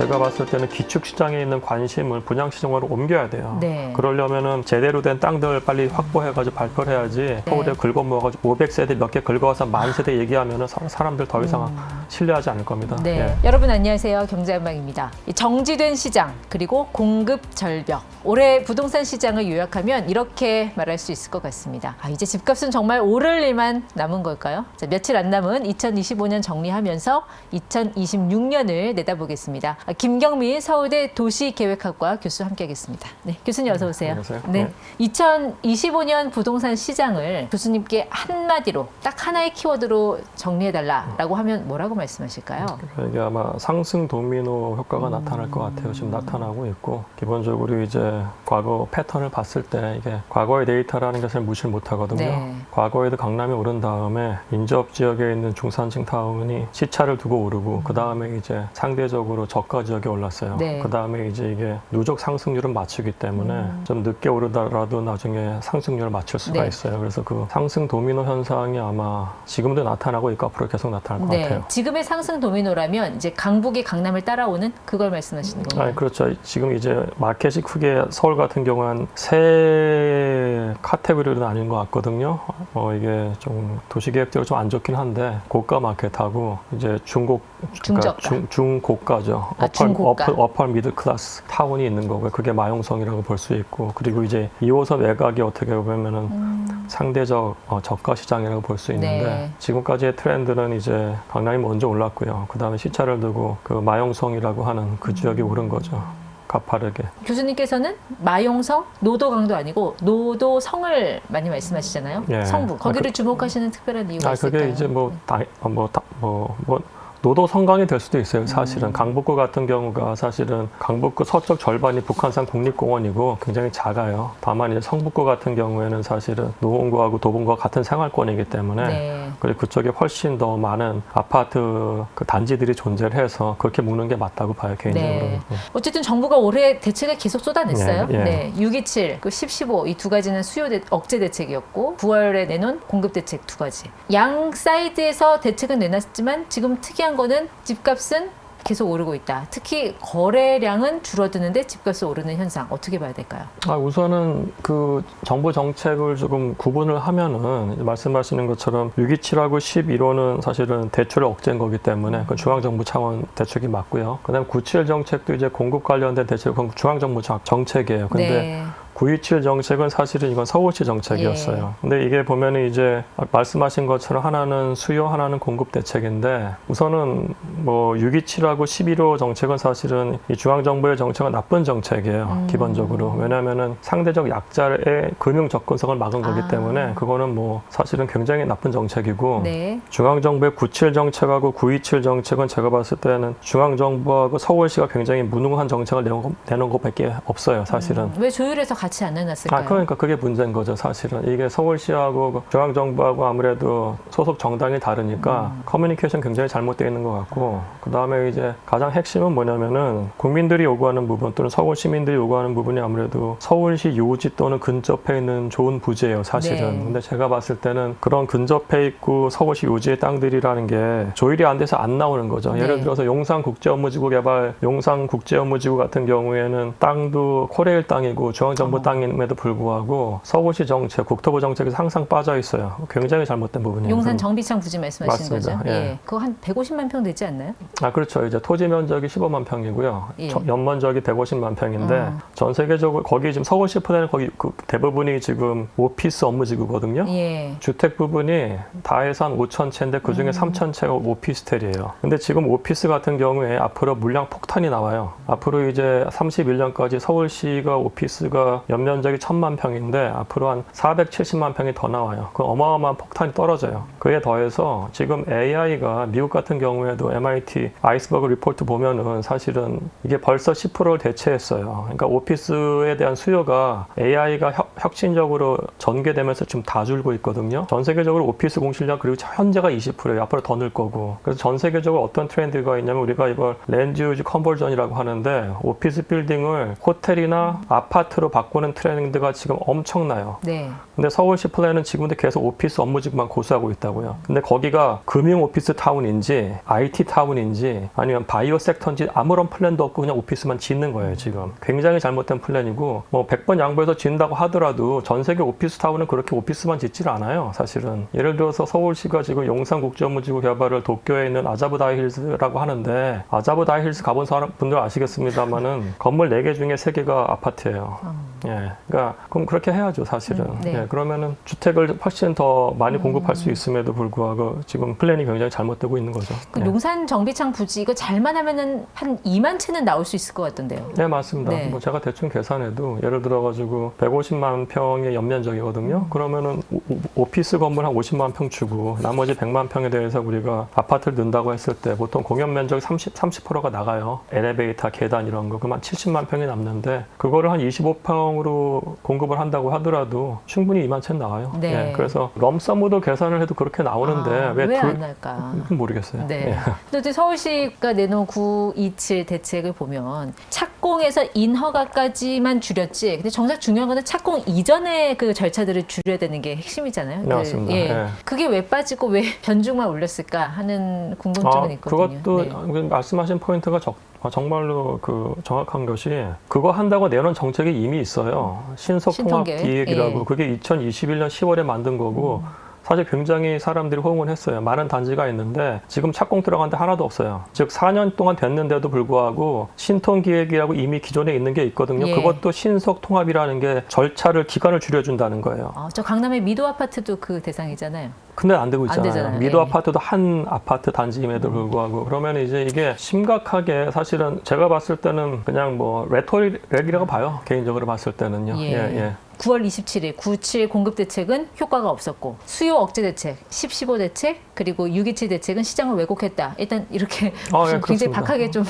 제가 봤을 때는 기축 시장에 있는 관심을 분양 시장으로 옮겨야 돼요. 네. 그러려면은 제대로 된 땅들 빨리 확보해가지고 발표를 해야지 서울에 긁어 모아가지고 500세대 몇 개 긁어와서 만 세대 얘기하면은 사- 사람들 더 이상 신뢰하지 않을 겁니다. 네. 예. 여러분 안녕하세요. 경제한방입니다. 이 정지된 시장 그리고 공급 절벽. 올해 부동산 시장을 요약하면 이렇게 말할 수 있을 것 같습니다. 아, 이제 집값은 정말 오를 일만 남은 걸까요? 자, 며칠 안 남은 2025년 정리하면서 2026년을 내다보겠습니다. 아, 김경민 서울대 도시계획학과 교수 함께하겠습니다. 네, 교수님 어서 오세요. 안녕하세요. 네. 네. 2025년 부동산 시장을 교수님께 한마디로 딱 하나의 키워드로 정리해달라라고 하면 뭐라고 말씀하실까요? 이게 아마 상승 도미노 효과가 음. 나타날 것 같아요. 지금 나타나고 있고 기본적으로 이제 과거 패턴을 봤을 때 이게 과거의 데이터라는 것을 무시를 못하거든요. 네. 과거에도 강남이 오른 다음에 인접 지역에 있는 중산층 타운이 시차를 두고 오르고 그 다음에 이제 상대적으로 저가 지역에 올랐어요. 음. 네. 그 다음에 이제 이게 누적 상승률은 맞추기 때문에 음. 좀 늦게 오르더라도 나중에 상승률을 맞출 수가 네. 있어요. 그래서 그 상승 도미노 현상이 아마 지금도 나타나고 있고 앞으로 계속 나타날 것 네, 같아요. 지금의 상승 도미노라면 이제 강북이 강남을 따라오는 그걸 말씀하시는 건가요? 아니, 그렇죠. 지금 이제 마켓이 크게 서울 같은 경우는 세 카테고리로 나뉜 것 같거든요. 어, 이게 좀 도시계획적으로 좀 안 좋긴 한데 고가 마켓하고 이제 중고 중저가. 중, 중고가죠. 아, 어펄, 중고가. 어펄, 어펄 미들 클래스 타운이 있는 거고요. 그게 마용성이라고 볼 수 있고 그리고 이제 2호선 외곽이 어떻게 보면은 음, 상대적 어, 저가 시장이라고 볼 수 있는데 네. 지금까지의 트렌드는 이제 강남이 먼저 올랐고요. 그 다음에 시차를 두고 그 마용성이라고 하는 음. 그 지역이 오른 거죠. 가파르게. 교수님께서는 마용성, 노도강도 아니고 노도성을 많이 말씀하시잖아요. 예. 성부 아, 거기를 주목하시는 특별한 이유가 아 있을까요? 그게 이제 뭐 다, 어, 뭐, 다, 뭐, 뭐 노도 성강이 될 수도 있어요. 사실은 음. 강북구 같은 경우가 사실은 강북구 서쪽 절반이 북한산 국립공원이고 굉장히 작아요. 다만 이제 성북구 같은 경우에는 사실은 노원구하고 도봉구와 같은 생활권이기 때문에 네. 그리고 그쪽에 훨씬 더 많은 아파트 그 단지들이 존재를 해서 그렇게 묶는 게 맞다고 봐요 개인적으로. 네. 네. 어쨌든 정부가 올해 대책을 계속 쏟아냈어요. 예, 예. 네, 627, 그 10, 15 이 두 가지는 수요 대, 억제 대책이었고 9월에 내놓은 공급 대책 두 가지. 양 사이드에서 대책은 내놨지만 지금 특이한 거는 집값은 계속 오르고 있다. 특히 거래량은 줄어드는데 집값이 오르는 현상 어떻게 봐야 될까요? 아, 우선은 그 정부 정책을 조금 구분을 하면은 말씀하시는 것처럼 627하고 11호는 사실은 대출을 억제한 거기 때문에 그 중앙정부 차원 대책이 맞고요. 그다음 97 정책도 이제 공급 관련된 대책, 중앙정부 정- 정책이에요. 근데 네. 927 정책은 사실은 이건 서울시 정책이었어요. 근데 이게 보면은 이제 말씀하신 것처럼 하나는 수요, 하나는 공급 대책인데 우선은 뭐 627하고 11호 정책은 사실은 이 중앙정부의 정책은 나쁜 정책이에요. 음. 기본적으로. 왜냐하면은 상대적 약자의 금융 접근성을 막은 거기 아. 때문에 그거는 뭐 사실은 굉장히 나쁜 정책이고 네. 중앙정부의 97 정책하고 927 정책은 제가 봤을 때는 중앙정부하고 서울시가 굉장히 무능한 정책을 내놓은 것밖에 없어요, 사실은. 음, 왜 조율해서 같이 안 해놨을까요? 아, 그러니까 그게 문제인 거죠, 사실은. 이게 서울시하고 중앙정부하고 아무래도 소속 정당이 다르니까 음. 커뮤니케이션 굉장히 잘못되어 있는 것 같고, 그 다음에 이제 가장 핵심은 뭐냐면은 국민들이 요구하는 부분 또는 서울 시민들이 요구하는 부분이 아무래도 서울시 요지 또는 근접해 있는 좋은 부지예요, 사실은. 네. 근데 제가 봤을 때는 그런 근접해 있고 서울시 요지의 땅들이라는 게 조율이 안 돼서 안 나오는 거죠. 예를 네. 들어서 용산 국제업무지구 개발, 용산 국제업무지구 같은 경우에는 땅도 코레일 땅이고 중앙정부 어. 땅임에도 불구하고 서울시 정책, 국토부 정책에서 항상 빠져 있어요. 굉장히 잘못된 부분이에요. 용산 정비창 부지 말씀하시는 맞습니다. 거죠? 예. 그거 한 150만 평 되지 않나요? 아 그렇죠. 이제 토지 면적이 15만 평이고요. 예. 저- 연면적이 150만 평인데 음. 전 세계적으로 거기 지금 서울시 포대는 거기 그 대부분이 지금 오피스 업무지구거든요. 예. 주택 부분이 다 해서 한 5천 채인데 그 중에 음. 3천 채가 오피스텔이에요. 근데 지금 오피스 같은 경우에 앞으로 물량 폭탄이 나와요. 앞으로 이제 31년까지 서울시가 오피스가 연면적이 1천만 평인데 앞으로 한 470만 평이 더 나와요. 그 어마어마한 폭탄이 떨어져요. 그에 더해서 지금 AI가 미국 같은 경우에도 MIT 아이스버그 리포트 보면은 사실은 이게 벌써 10%를 대체했어요. 그러니까 오피스에 대한 수요가 AI가 혁신적으로 전개되면서 지금 다 줄고 있거든요. 전 세계적으로 오피스 공실량 그리고 현재가 20%예요. 앞으로 더 늘 거고. 그래서 전 세계적으로 어떤 트렌드가 있냐면 우리가 이걸 랜드 유즈 컨버전이라고 하는데 오피스 빌딩을 호텔이나 아파트로 바꾸는 바꾸는 트렌드가 지금 엄청나요. 네. 근데 서울시 플랜은 지금도 계속 오피스 업무직만 고수하고 있다고요. 근데 거기가 금융 오피스 타운인지 IT 타운인지 아니면 바이오 섹터인지 아무런 플랜도 없고 그냥 오피스만 짓는 거예요, 지금. 굉장히 잘못된 플랜이고 뭐 100번 양보해서 짓는다고 하더라도 전 세계 오피스 타운은 그렇게 오피스만 짓질 않아요, 사실은. 예를 들어서 서울시가 지금 용산 국제 업무지구 개발을 도쿄에 있는 아자부 다이힐즈라고 하는데 아자부 다이힐즈 가본 사람 분들 아시겠습니다만은 건물 4개 중에 3개가 아파트예요. 예. 그러니까 그럼 그렇게 해야죠, 사실은. 음, 네. 예. 그러면은 주택을 훨씬 더 많이 공급할 수 있음에도 불구하고 지금 플랜이 굉장히 잘못되고 있는 거죠. 그 예. 용산 정비창 부지 이거 잘만 하면은 한 2만 채는 나올 수 있을 것 같던데요. 네, 맞습니다. 네. 뭐 제가 대충 계산해도 예를 들어 가지고 150만 평의 연면적이거든요. 그러면은 오- 오- 오피스 건물 한 50만 평 주고 나머지 100만 평에 대해서 우리가 아파트를 넣는다고 했을 때 보통 공연 면적 30, 30%가 나가요. 엘리베이터, 계단 이런 거. 한 70만 평이 남는데 그거를 한 25평 으로 공급을 한다고 하더라도 충분히 2만 채는 나와요. 네. 예, 그래서 럼썸으로 계산을 해도 그렇게 나오는데 아, 왜왜 둘- 안 할까? 그건 모르겠어요. 네. 예. 근데 또 서울시가 내놓은 927 대책을 보면 착공에서 인허가까지만 줄였지. 근데 정작 중요한 거는 착공 이전의 그 절차들을 줄여야 되는 게 핵심이잖아요. 네, 그, 맞습니다. 예. 예. 그게 왜 빠지고 왜 변중만 올렸을까 하는 궁금증은 아, 있거든요. 그것도 네. 그 말씀하신 포인트가 적- 아, 정말로 그 정확한 것이 그거 한다고 내놓은 정책이 이미 있어요. 신속 통합 신통계획? 기획이라고 예. 음. 그게 2021년 10월에 만든 거고 사실 굉장히 사람들이 호응을 했어요. 많은 단지가 있는데 지금 착공 들어간 데 하나도 없어요. 즉 4년 동안 됐는데도 불구하고 신통 기획이라고 이미 기존에 있는 게 있거든요. 예. 그것도 신속 통합이라는 게 절차를 기간을 줄여준다는 거예요. 어, 저 강남의 미도 아파트도 그 대상이잖아요. 근데 안 되고 안 있잖아요. 되잖아요. 미도 예. 아파트도 한 아파트 단지임에도 불구하고 그러면 이제 이게 심각하게 사실은 제가 봤을 때는 그냥 뭐 레토릭이라고 봐요. 개인적으로 봤을 때는요. 예. 예, 예. 9월 27일 97 공급 대책은 효과가 없었고 수요 억제 대책, 10, 15 대책 그리고 627 대책은 시장을 왜곡했다. 일단 이렇게 아, 예, 좀 굉장히 그렇습니다. 박하게 좀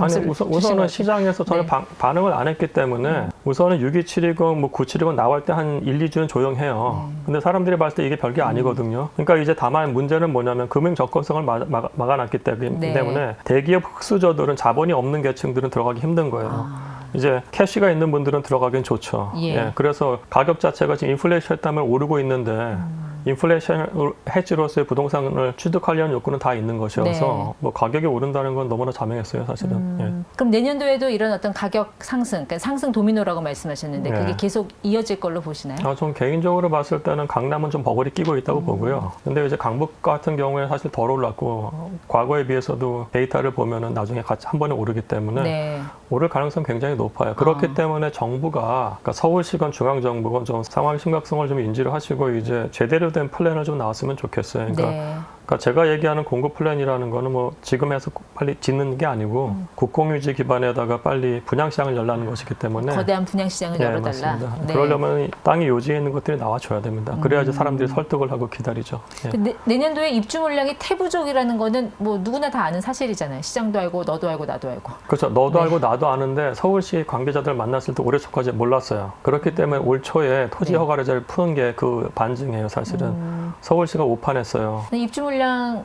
아니 우선, 우선은. 시장에서 전혀 네. 반- 반응을 안 했기 때문에 우선은 6270, 뭐970 나올 때 한 1, 2주는 조용해요. 네. 근데 사람들이 봤을 때 이게 별게 음. 아니거든요. 그러니까 이제 다만 문제는 뭐냐면 금융 접근성을 막, 막, 막아놨기 때문에 네. 대기업 흑수저들은 자본이 없는 계층들은 들어가기 힘든 거예요. 아, 이제 캐시가 있는 분들은 들어가긴 좋죠. 예. 그래서 가격 자체가 지금 인플레이션 때문에 오르고 있는데 음. 인플레이션 해지로서의 부동산을 취득하려는 욕구는 다 있는 것이어서 네. 뭐 가격이 오른다는 건 너무나 자명했어요, 사실은. 음, 그럼 내년도에도 이런 어떤 가격 상승, 그러니까 상승 도미노라고 말씀하셨는데 네. 그게 계속 이어질 걸로 보시나요? 예. 아, 전 개인적으로 봤을 때는 강남은 좀 버거리 끼고 있다고 음. 보고요. 근데 이제 강북 같은 경우에 사실 덜 올랐고 과거에 비해서도 데이터를 보면은 나중에 같이 한 번에 오르기 때문에 네. 오를 가능성이 굉장히 높아요. 그렇기 아. 때문에 정부가 그러니까 서울시건 중앙정부건 좀 상황 심각성을 좀 인지를 하시고 이제 제대로 된 플랜을 좀 나왔으면 좋겠어요. 그러니까, 네. 그러니까 제가 얘기하는 공급 플랜이라는 거는 뭐 지금에서 빨리 짓는 게 아니고 음. 국공유지 기반에다가 빨리 분양 시장을 열라는 것이기 때문에 거대한 분양 시장을 네, 열어달라. 맞습니다. 네. 그러려면 이 땅이 요지에 있는 것들이 나와줘야 됩니다. 그래야지 음. 사람들이 설득을 하고 기다리죠. 예. 그 내년도에 입주 물량이 태부족이라는 거는 뭐 누구나 다 아는 사실이잖아요. 시장도 알고 너도 알고 나도 알고. 그렇죠. 너도 네. 알고 나도 아는데 서울시 관계자들 만났을 때 올해 초까지 몰랐어요. 그렇기 때문에 올 초에 토지 네. 허가를 푸는 게 그 반증이에요, 사실은. 음, 서울시가 오판했어요. 입주 물량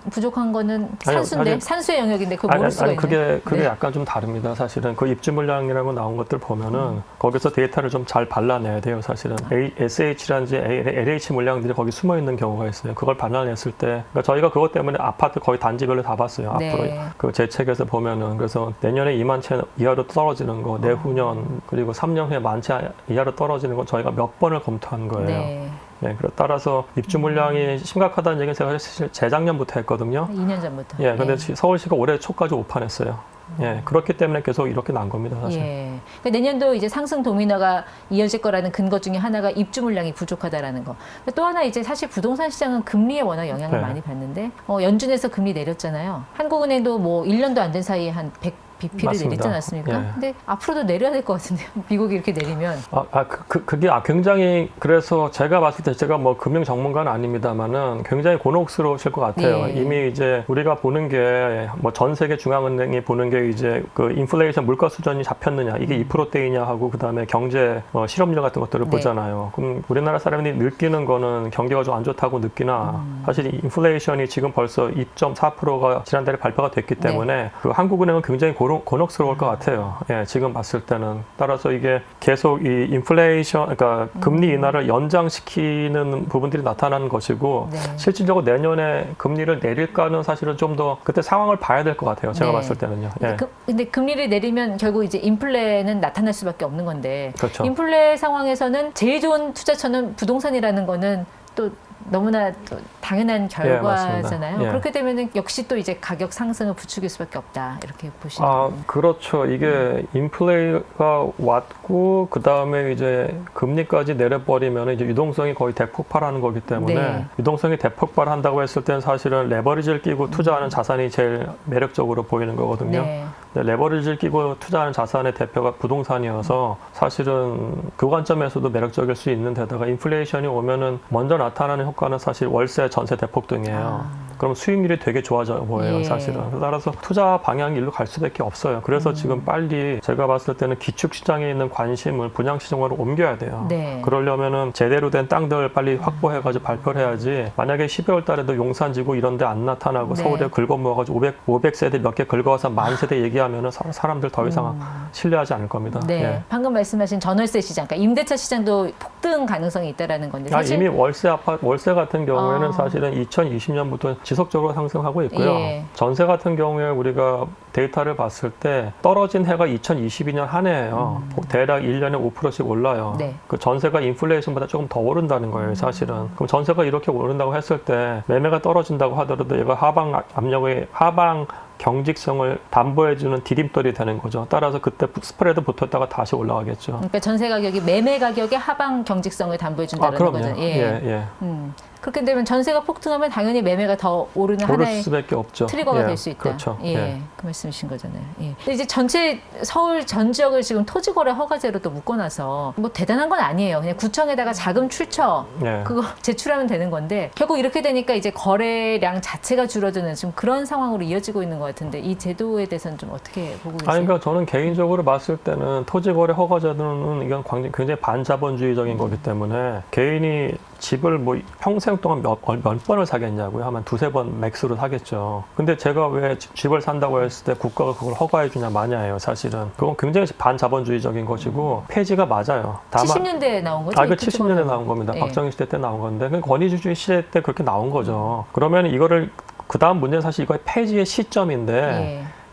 부족한 거는 산수인데 사실- 산수의 영역인데 그걸 아니, 모를 수가 아니 있네. 그게 그게 네. 약간 좀 다릅니다, 사실은. 그 입주 물량이라고 나온 것들 보면은 음. 거기서 데이터를 좀 잘 발라내야 돼요, 사실은. A, SH라든지 LH 물량들이 거기 숨어 있는 경우가 있어요. 그걸 발라냈을 때, 그러니까 저희가 그것 때문에 아파트 거의 단지별로 다 봤어요. 네. 앞으로 그 제 책에서 보면은 그래서 내년에 2만 채 이하로 떨어지는 거, 내후년 그리고 3년 후에 만 채 이하로 떨어지는 건 저희가 몇 번을 검토한 거예요. 네. 예, 그래 따라서 입주 물량이 심각하다는 얘기는 제가 사실 재작년부터 했거든요. 2년 전부터. 예, 근데 예. 시- 서울시가 올해 초까지 오판했어요. 예, 그렇기 때문에 계속 이렇게 난 겁니다, 사실. 예. 그러니까 내년도 이제 상승 도미노가 이어질 거라는 근거 중에 하나가 입주 물량이 부족하다라는 거. 또 하나 이제 사실 부동산 시장은 금리에 워낙 영향을 네. 많이 받는데 어, 연준에서 금리 내렸잖아요. 한국은행도 뭐 1년도 안 된 사이에 한100 BP를 맞습니다. 내렸지 않았습니까? 예. 근데 앞으로도 내려야 될 것 같은데요. 미국이 이렇게 내리면. 아, 아 그, 그, 그게 아, 굉장히 그래서 제가 봤을 때 제가 뭐 금융 전문가는 아닙니다만은 굉장히 곤혹스러우실 것 같아요. 네. 이미 이제 우리가 보는 게 뭐 전 세계 중앙은행이 보는 게 이제 그 인플레이션 물가 수준이 잡혔느냐 이게 2%대이냐 하고 그다음에 경제 어, 실업률 같은 것들을 네. 보잖아요. 그럼 우리나라 사람들이 느끼는 거는 경기가 좀 안 좋다고 느끼나 음. 사실 이 인플레이션이 지금 벌써 2.4%가 지난달에 발표가 됐기 네. 때문에 그 한국은행은 굉장히 고 록, 곤혹스러울 것 같아요. 예, 지금 봤을 때는. 따라서 이게 계속 이 인플레이션, 그러니까 금리 인하를 연장시키는 부분들이 나타나는 것이고, 네. 실질적으로 내년에 금리를 내릴까는 사실은 좀 더 그때 상황을 봐야 될 것 같아요. 제가 네. 봤을 때는요. 예. 그, 근데 금리를 내리면 결국 이제 인플레는 나타날 수밖에 없는 건데 그렇죠. 인플레 상황에서는 제일 좋은 투자처는 부동산이라는 거는 또 너무나 또 당연한 결과잖아요. 맞습니다. 예. 그렇게 되면은 역시 또 이제 가격 상승을 부추길 수밖에 없다 이렇게 보시는 아. 그렇죠. 이게 인플레이가 왔고 그 다음에 이제 금리까지 내려버리면 이제 유동성이 거의 대폭발하는 거기 때문에 네. 유동성이 대폭발한다고 했을 때는 사실은 레버리지를 끼고 투자하는 자산이 제일 매력적으로 보이는 거거든요. 네. 근데 레버리지를 끼고 투자하는 자산의 대표가 부동산이어서 사실은 그 관점에서도 매력적일 수 있는 데다가 인플레이션이 오면은 먼저 나타나는 효과는 사실 월세, 전세 대폭 등이에요. 아. 그럼 수익률이 되게 좋아져 보여요, 예. 사실은. 따라서 투자 방향이 일로 갈 수밖에 없어요. 음. 그래서 지금 빨리 제가 봤을 때는 기축 시장에 있는 관심을 분양 시장으로 옮겨야 돼요. 네. 그러려면은 제대로 된 땅들 빨리 확보해가지고 발표를 해야지. 만약에 12월 달에도 용산 지구 이런데 안 나타나고 네. 서울에 긁어모아가지고 500, 500세대 몇 개 긁어와서 만 세대 얘기하면은 사, 사람들 더 이상 음. 신뢰하지 않을 겁니다. 네, 예. 방금 말씀하신 전월세 시장, 그러니까 임대차 시장도 폭등 가능성이 있다라는 건데 아, 사실 이미 월세 아파 월세 같은 경우에는 아. 사실은 2020년부터 지속적으로 상승하고 있고요. 예. 전세 같은 경우에 우리가 데이터를 봤을 때 떨어진 해가 2022년 한 해예요. 대략 1년에 5%씩 올라요. 음. 네. 그 전세가 인플레이션보다 조금 더 오른다는 거예요, 사실은. 그럼 전세가 이렇게 오른다고 했을 때 매매가 떨어진다고 하더라도 얘가 하방 압력의 하방 경직성을 담보해주는 디딤돌이 되는 거죠. 따라서 그때 스프레드 붙었다가 다시 올라가겠죠. 그러니까 전세 가격이 매매 가격의 하방 경직성을 담보해 아, 준다는. 거죠. 예, 예. 음. 그렇게 되면 전세가 폭등하면 당연히 매매가 더 오르는 오를 하나의 수밖에 없죠. 트리거가 예, 될 수 있다. 그렇죠. 예, 예. 그 말씀이신 거잖아요. 예. 근데 이제 전체 서울 전 지역을 지금 토지거래 허가제로 또 묶어놔서 뭐 대단한 건 아니에요. 그냥 구청에다가 자금 출처 예. 그거 제출하면 되는 건데 결국 이렇게 되니까 이제 거래량 자체가 줄어드는 좀 그런 상황으로 이어지고 있는 것 같은데 이 제도에 대해서는 좀 어떻게 보고 계세요? 아니, 그러니까 저는 개인적으로 봤을 때는 토지거래 허가제도는 이건 굉장히 굉장히 반자본주의적인 거기 때문에 개인이 집을 뭐 평생 동안 몇, 몇 번을 사겠냐고요? 하면 두세 번 맥스로 사겠죠. 근데 제가 왜 집- 집을 산다고 했을 때 국가가 그걸 허가해 주냐 마냐예요, 사실은. 그건 굉장히 반자본주의적인 것이고 폐지가 맞아요. 다만 70년대에 나온 거죠? 아, 이거 이 토지거래 70년대 나온 겁니다. 예. 박정희 시대 때 나온 건데, 그 권위주의 시대 때 그렇게 나온 거죠. 그러면 이거를 그 다음 문제는 사실 이거의 폐지의 시점인데,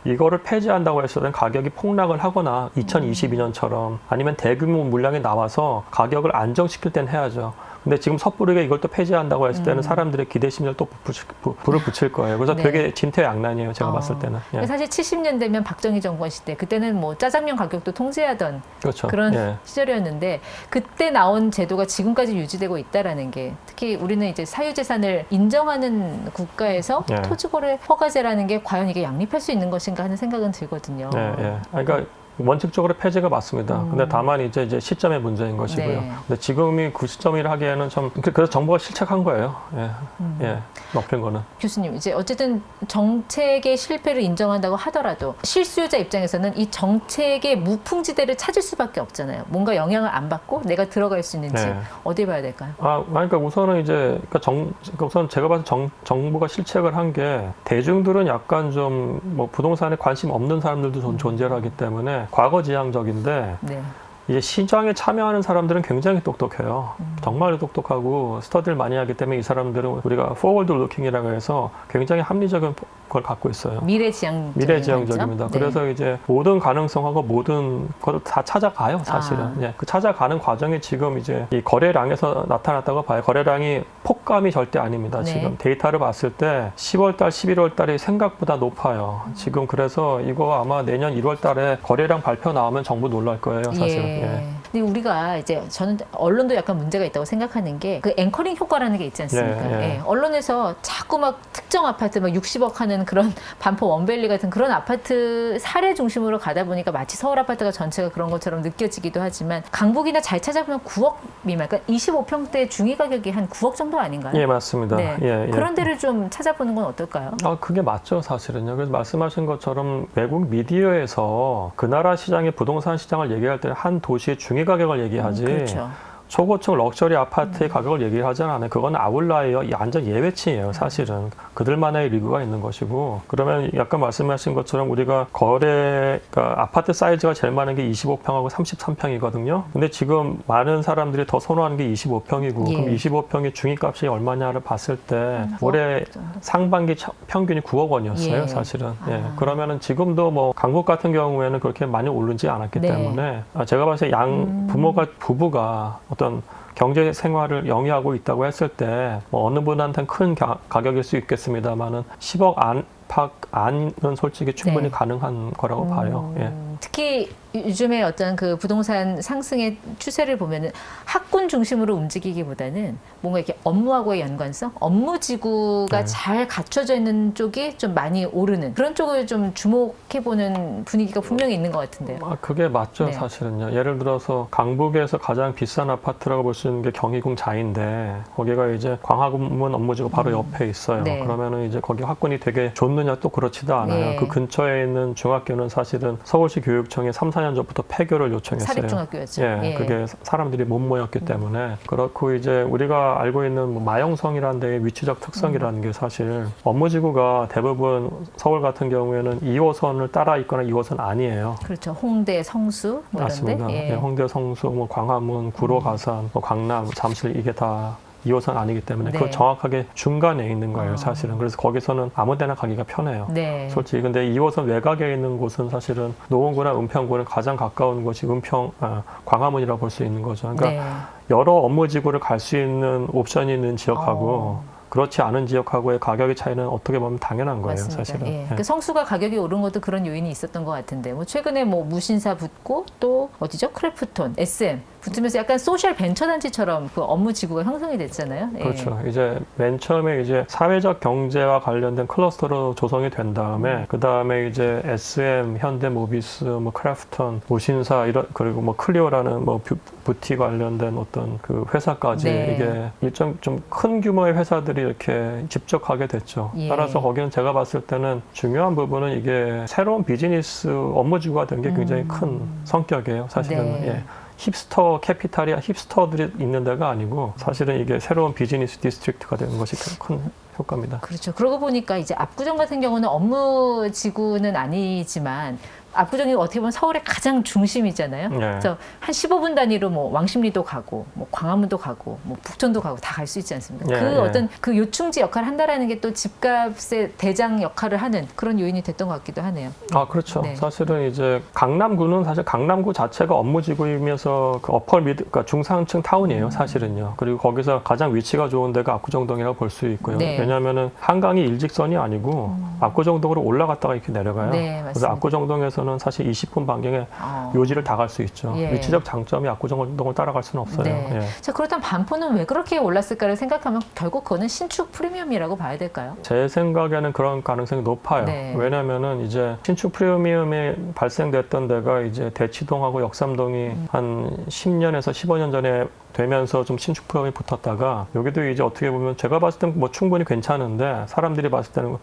예. 이거를 폐지한다고 했을 때는 가격이 폭락을 하거나 2022년처럼 아니면 대규모 물량이 나와서 가격을 안정시킬 땐 해야죠. 근데 지금 섣부르게 이걸 또 폐지한다고 했을 때는 음. 사람들의 기대 심리를 또 붙일- 부- 불을 붙일 거예요. 그래서 네. 되게 진퇴양난이에요. 제가 어. 봤을 때는. 예. 사실 70년대면 박정희 정권 시대 그때는 뭐 짜장면 가격도 통제하던 그렇죠. 그런 예. 시절이었는데 그때 나온 제도가 지금까지 유지되고 있다라는 게 특히 우리는 이제 사유재산을 인정하는 국가에서 예. 토지거래 허가제라는 게 과연 이게 양립할 수 있는 것인가 하는 생각은 들거든요. 예, 예. 아, 그러니까 원칙적으로 폐지가 맞습니다. 음. 근데 다만 이제 이제 시점의 문제인 것이고요. 네. 근데 지금이 그 시점이라 하기에는 좀 그- 그래서 정부가 실책한 거예요. 예, 음. 예, 높인 거는. 교수님 이제 어쨌든 정책의 실패를 인정한다고 하더라도 실수요자 입장에서는 이 정책의 무풍지대를 찾을 수밖에 없잖아요. 뭔가 영향을 안 받고 내가 들어갈 수 있는지 네. 어디 봐야 될까요? 아, 그러니까 우선은 이제 그러니까 정 그러니까 우선 제가 봐서 정, 정부가 실책을 한 게 대중들은 약간 좀 뭐 부동산에 관심 없는 사람들도 존- 존재하기 때문에 과거 지향적인데 네. 이제 시장에 참여하는 사람들은 굉장히 똑똑해요. 정말 똑똑하고 스터디를 많이 하기 때문에 이 사람들은 우리가 forward looking이라고 해서 굉장히 합리적인 걸 갖고 있어요. 미래지향 미래지향적입니다. 네. 그래서 이제 모든 가능성하고 모든 것을 다 찾아가요, 사실은. 아. 예, 그 찾아가는 과정이 지금 이제 이 거래량에서 나타났다고 봐요. 거래량이 폭감이 절대 아닙니다. 네. 지금 데이터를 봤을 때 10월 달, 11월 달이 생각보다 높아요. 지금 그래서 이거 아마 내년 1월 달에 거래량 발표 나오면 정부 놀랄 거예요, 사실은. 예. 예. 근데 우리가 이제 저는 언론도 약간 문제가 있다고 생각하는 게 그 앵커링 효과라는 게 있지 않습니까? 예, 예. 예. 언론에서 자꾸 막 특정 아파트 막 60억 하는 그런 반포 원밸리 같은 그런 아파트 사례 중심으로 가다 보니까 마치 서울 아파트가 전체가 그런 것처럼 느껴지기도 하지만 강북이나 잘 찾아보면 9억 미만, 그러니까 25평대 중위 가격이 한 9억 정도 아닌가요? 예, 맞습니다. 네. 예, 예. 그런 데를 좀 찾아보는 건 어떨까요? 아, 그게 맞죠, 사실은요. 그래서 말씀하신 것처럼 외국 미디어에서 그 나라 시장의 부동산 시장을 얘기할 때는 한 도시의 중위 가격을 얘기하지. 음, 그렇죠. 초고층 럭셔리 음. 아파트의 가격을 얘기를 하지 않아요. 그건 아웃라이어, 이 완전 예외치예요. 사실은 그들만의 리그가 있는 것이고 그러면 약간 말씀하신 것처럼 우리가 거래, 그러니까 아파트 사이즈가 제일 많은 게 25평하고 33평이거든요. 근데 지금 많은 사람들이 더 선호하는 게 25평이고 예. 음, 그럼 25평의 중위값이 얼마냐를 봤을 때 구억 올해. 상반기 차- 평균이 9억 원이었어요, 예. 사실은. 예. 아. 그러면은 지금도 뭐 강북 같은 경우에는 그렇게 많이 오르지 않았기 네. 때문에 아, 제가 봤을 때양 음. 부모가 부부가 어떤 경제 생활을 영위하고 있다고 했을 때 뭐 어느 분한테는 큰 가, 가격일 수 있겠습니다만은 10억 안팎 안은 솔직히 충분히 네. 가능한 거라고 봐요. 예. 음, 특히 요즘에 어떤 그 부동산 상승의 추세를 보면은 학군 중심으로 움직이기보다는 뭔가 이렇게 업무하고의 연관성, 업무 지구가 네. 잘 갖춰져 있는 쪽이 좀 많이 오르는 그런 쪽을 좀 주목해 보는 분위기가 분명히 있는 것 같은데요. 아, 그게 맞죠, 네. 사실은요. 예를 들어서 강북에서 가장 비싼 아파트라고 볼 수 있는 게 경희궁 자인데 거기가 이제 광화문 업무지구 바로 옆에 있어요. 네. 그러면은 이제 거기 학군이 되게 좋느냐 또 그렇지도 않아요. 네. 그 근처에 있는 중학교는 사실은 서울시 교육청에 3, 4년 전부터 폐교를 요청했어요. 사립중학교였죠. 예, 예. 그게 사람들이 못 모였기 때문에 그렇고 이제 우리가 알고 있는 뭐 마영성이라는 데의 위치적 특성이라는 게 사실 업무지구가 대부분 서울 같은 경우에는 2호선을 따라 있거나 2호선 아니에요. 그렇죠. 홍대, 성수 뭐 맞습니다. 이런데. 예, 홍대, 성수, 뭐 광화문, 구로, 가산, 뭐 강남, 잠실 이게 다 2호선 아니기 때문에 네. 그 정확하게 중간에 있는 거예요, 아. 사실은. 그래서 거기서는 아무 데나 가기가 편해요. 네. 솔직히 근데 2호선 외곽에 있는 곳은 사실은 노원구나 은평구는 가장 가까운 곳이 은평 아, 광화문이라고 볼 수 있는 거죠. 그러니까 네. 여러 업무 지구를 갈 수 있는 옵션이 있는 지역하고 어. 그렇지 않은 지역하고의 가격의 차이는 어떻게 보면 당연한 거예요, 맞습니다. 사실은. 예. 예. 그 성수가 가격이 오른 것도 그런 요인이 있었던 것 같은데 뭐 최근에 뭐 무신사 붙고 또 어디죠 크래프톤, SM 붙으면서 약간 소셜 벤처 단지처럼 그 업무 지구가 형성이 됐잖아요. 예. 그렇죠. 이제 맨 처음에 이제 사회적 경제와 관련된 클러스터로 조성이 된 다음에 음. 그 다음에 이제 SM, 현대 모비스, 뭐 크래프톤, 모신사 이런 그리고 뭐 클리오라는 뭐 뷰- 부티 관련된 어떤 그 회사까지 네. 이게 일정 좀 큰 규모의 회사들이 이렇게 집적하게 됐죠. 예. 따라서 거기는 제가 봤을 때는 중요한 부분은 이게 새로운 비즈니스 업무 지구가 된 게 굉장히 음. 큰 성격이에요. 사실은 네. 예. 힙스터 캐피탈이 힙스터들이 있는 데가 아니고 사실은 이게 새로운 비즈니스 디스트릭트가 되는 것이 큰 효과입니다. 그렇죠. 그러고 보니까 이제 압구정 같은 경우는 업무 지구는 아니지만 압구정이 어떻게 보면 서울의 가장 중심이잖아요. 네. 그래서 한 15분 단위로 뭐 왕십리도 가고, 뭐 광화문도 가고, 뭐 북촌도 가고 다 갈 수 있지 않습니까? 예, 그 예. 어떤 그 요충지 역할을 한다라는 게 또 집값의 대장 역할을 하는 그런 요인이 됐던 것 같기도 하네요. 아 그렇죠. 네. 사실은 이제 강남구는 사실 강남구 자체가 업무지구이면서 그 어펄 미드, 그러니까 중상층 음. 타운이에요. 사실은요. 그리고 거기서 가장 위치가 좋은 데가 압구정동이라고 볼 수 있고요. 네. 음. 왜냐하면은 한강이 일직선이 아니고 압구정동으로 올라갔다가 이렇게 내려가요. 네, 그래서 맞습니다. 압구정동에서는 사실 20분 반경에 어. 요지를 다 갈 수 있죠. 예. 위치적 장점이 압구정동을 따라갈 수는 없어요. 네. 예. 자, 그렇다면 반포는 왜 그렇게 올랐을까를 생각하면 결국 그거는 신축 프리미엄이라고 봐야 될까요? 제 생각에는 그런 가능성이 높아요. 네. 왜냐면은 이제 신축 프리미엄이 발생됐던 데가 이제 대치동하고 역삼동이 음. 한 10년에서 15년 전에 되면서 좀 신축 프리미엄이 붙었다가 여기도 이제 어떻게 보면 제가 봤을 때는 뭐 충분히 괜찮은데 사람들이 봤을 때는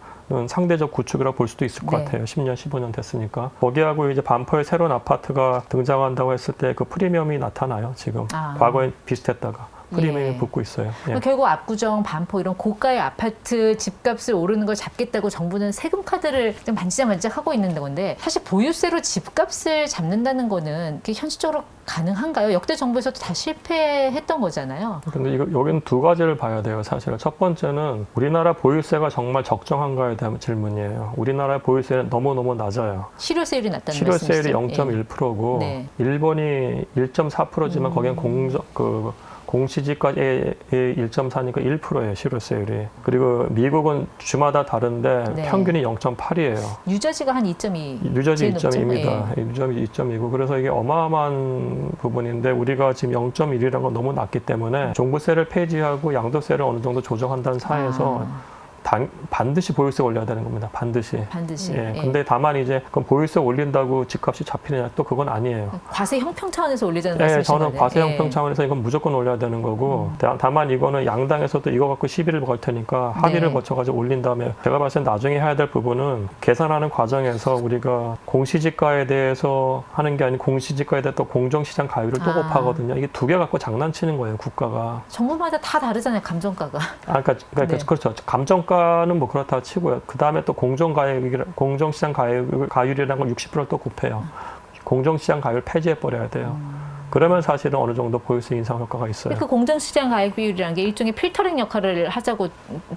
상대적 구축이라고 볼 수도 있을 것 네. 같아요. 10년, 15년 됐으니까. 거기하고 이제 반포에 새로운 아파트가 등장한다고 했을 때 그 프리미엄이 나타나요. 지금. 아. 과거엔 비슷했다가. 프리미엄이 예. 붙고 있어요. 예. 결국 압구정, 반포 이런 고가의 아파트 집값을 오르는 걸 잡겠다고 정부는 세금 카드를 좀 만지작만지작 하고 있는 건데 사실 보유세로 집값을 잡는다는 거는 현실적으로 가능한가요? 역대 정부에서도 다 실패했던 거잖아요. 근데 이거 여기는 두 가지를 봐야 돼요, 사실은. 첫 번째는 우리나라 보유세가 정말 적정한가에 대한 질문이에요. 우리나라의 보유세는 너무 너무 낮아요. 실효세율이 낮다는 실효세율이 말씀이시죠? 0.1%고 네. 일본이 1.4%지만 음. 거기는 공적 그 공시지가 의 1.4니까 1%예요, 실효세율이. 그리고 미국은 주마다 다른데 네. 평균이 0.8이에요. 예. 유저지가 한 2.2. 뉴저지 제일 높죠? 2점입니다. 뉴저지 2점이고 그래서 이게 어마어마한 부분인데 우리가 지금 0.1이라는 건 너무 낮기 때문에 종부세를 폐지하고 양도세를 어느 정도 조정한다는 사에서 아, 당- 반드시 보유세 올려야 되는 겁니다. 반드시. 반드시. 예. 예. 근데 다만 이제 그럼 보유세 올린다고 집값이 잡히느냐 또 그건 아니에요. 과세 형평 차원에서 올리자는 예, 말씀이신 저는 거네요. 과세 예. 형평 차원에서 이건 무조건 올려야 되는 거고 다- 다만 이거는 양당에서도 이거 갖고 시비를 걸 테니까 합의를 네. 거쳐가지고 올린 다음에 제가 봤을 때 나중에 해야 될 부분은 계산하는 과정에서 우리가 공시지가에 대해서 하는 게 아니고 공시지가에 대해 또 공정시장 가율을 또 아. 곱하거든요. 이게 두 개 갖고 장난치는 거예요, 국가가. 정부마다 다 다르잖아요, 감정가가. 아, 그러니까, 그러니까 네. 그렇죠. 감정가 는 뭐 그렇다 치고요. 그 다음에 또 공정가율, 공정 시장 가율, 가율이라는 걸 60%를 또 곱해요. 공정 시장 가율 폐지해 버려야 돼요. 그러면 사실은 어느 정도 보유세 인상 효과가 있어요. 그 공정시장 가액 비율이라는 게 일종의 필터링 역할을 하자고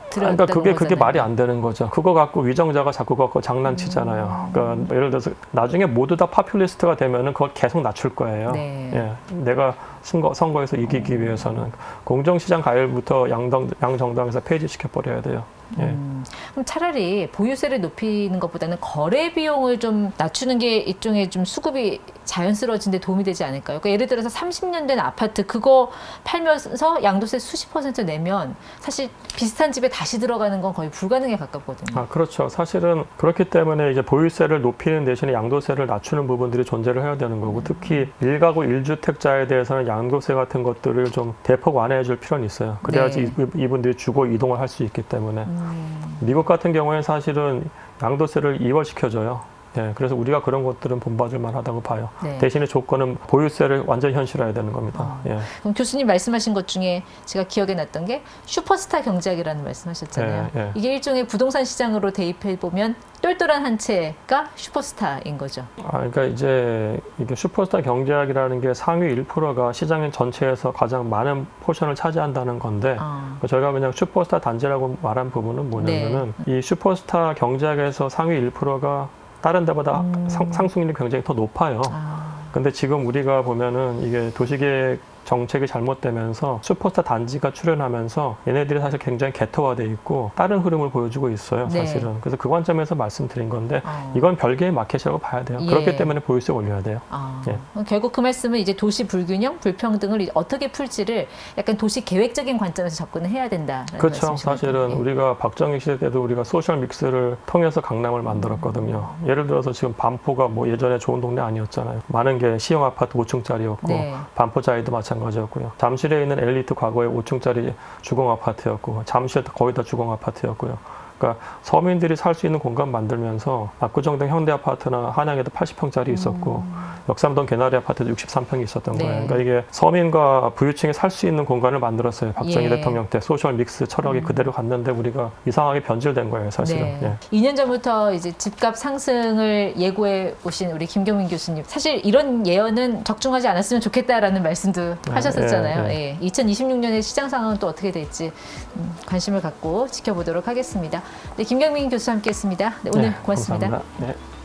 들었다는 그러니까 그게 그게 거잖아요. 말이 안 되는 거죠. 그거 갖고 위정자가 자꾸 갖고 음. 장난치잖아요. 그러니까 예를 들어서 나중에 모두 다 파퓰리스트가 되면은 그걸 계속 낮출 거예요. 네. 예, 내가 선거, 선거에서 이기기 위해서는 공정시장 가율부터 양당, 양정당에서 폐지시켜 버려야 돼요. 예. 음, 그럼 차라리 보유세를 높이는 것보다는 거래 비용을 좀 낮추는 게 일종의 좀 수급이 자연스러워진 데 도움이 되지 않을까요? 그러니까 예를 들어서 30년 된 아파트 그거 팔면서 양도세 수십 퍼센트 내면 사실 비슷한 집에 다시 들어가는 건 거의 불가능에 가깝거든요. 아, 그렇죠. 사실은 그렇기 때문에 이제 보유세를 높이는 대신에 양도세를 낮추는 부분들이 존재를 해야 되는 거고 특히 일가구 일주택자에 대해서는 양도세 같은 것들을 좀 대폭 완화해 줄 필요는 있어요. 그래야지 네. 이- 이분들이 주거 이동을 할 수 있기 때문에 음, 미국 같은 경우에는 사실은 양도세를 이월시켜줘요. 예, 그래서 우리가 그런 것들은 본받을 만하다고 봐요. 네. 대신에 조건은 보유세를 완전 현실화해야 되는 겁니다. 아. 예. 그럼 교수님 말씀하신 것 중에 제가 기억에 났던 게 슈퍼스타 경제학이라는 말씀하셨잖아요. 예, 예. 이게 일종의 부동산 시장으로 대입해 보면 똘똘한 한 채가 슈퍼스타인 거죠. 아, 그러니까 이제 이게 슈퍼스타 경제학이라는 게 상위 1%가 시장 전체에서 가장 많은 포션을 차지한다는 건데 아, 저희가 그냥 슈퍼스타 단지라고 말한 부분은 뭐냐면은 이 슈퍼스타 경제학에서 상위 1%가 다른 데보다 음. 상, 상승률이 굉장히 더 높아요. 아, 근데 지금 우리가 보면은 이게 도시계획 정책이 잘못되면서 슈퍼스타 단지가 출현하면서 얘네들이 사실 굉장히 개토화돼 있고 다른 흐름을 보여주고 있어요, 네. 사실은. 그래서 그 관점에서 말씀드린 건데 어. 이건 별개의 마켓이라고 봐야 돼요. 예. 그렇기 때문에 보유세 올려야 돼요. 아, 예. 결국 그 말씀은 이제 도시 불균형, 불평등을 어떻게 풀지를 약간 도시 계획적인 관점에서 접근을 해야 된다라는 그렇죠. 사실은 예. 우리가 박정희 시대 때도 우리가 소셜 믹스를 통해서 강남을 만들었거든요. 예를 들어서 지금 반포가 뭐 예전에 좋은 동네 아니었잖아요. 많은 게 시형 아파트 5층짜리였고 네. 반포자이도 마찬가지 였고요. 잠실에 있는 엘리트 과거에 5층짜리 주공 아파트였고 잠실도 거의 다 주공 아파트였고요. 그러니까 서민들이 살 수 있는 공간 만들면서 압구정동 현대 아파트나 한양에도 80평짜리 있었고 역삼동 개나리 아파트도 63평이 있었던 음. 네. 거예요. 그러니까 이게 서민과 부유층이 살 수 있는 공간을 만들었어요. 박정희 예. 대통령 때 소셜 믹스 철학이 음. 그대로 갔는데 우리가 이상하게 변질된 거예요, 사실은. 네. 예. 2년 전부터 이제 집값 상승을 예고해 오신 우리 김경민 교수님. 사실 이런 예언은 적중하지 않았으면 좋겠다라는 말씀도 네, 하셨었잖아요. 예, 예, 2026년의 시장 상황은 또 어떻게 될지 음, 관심을 갖고 지켜보도록 하겠습니다. 네, 김경민 교수 함께했습니다. 네, 오늘 네, 고맙습니다. 감사합니다. 네.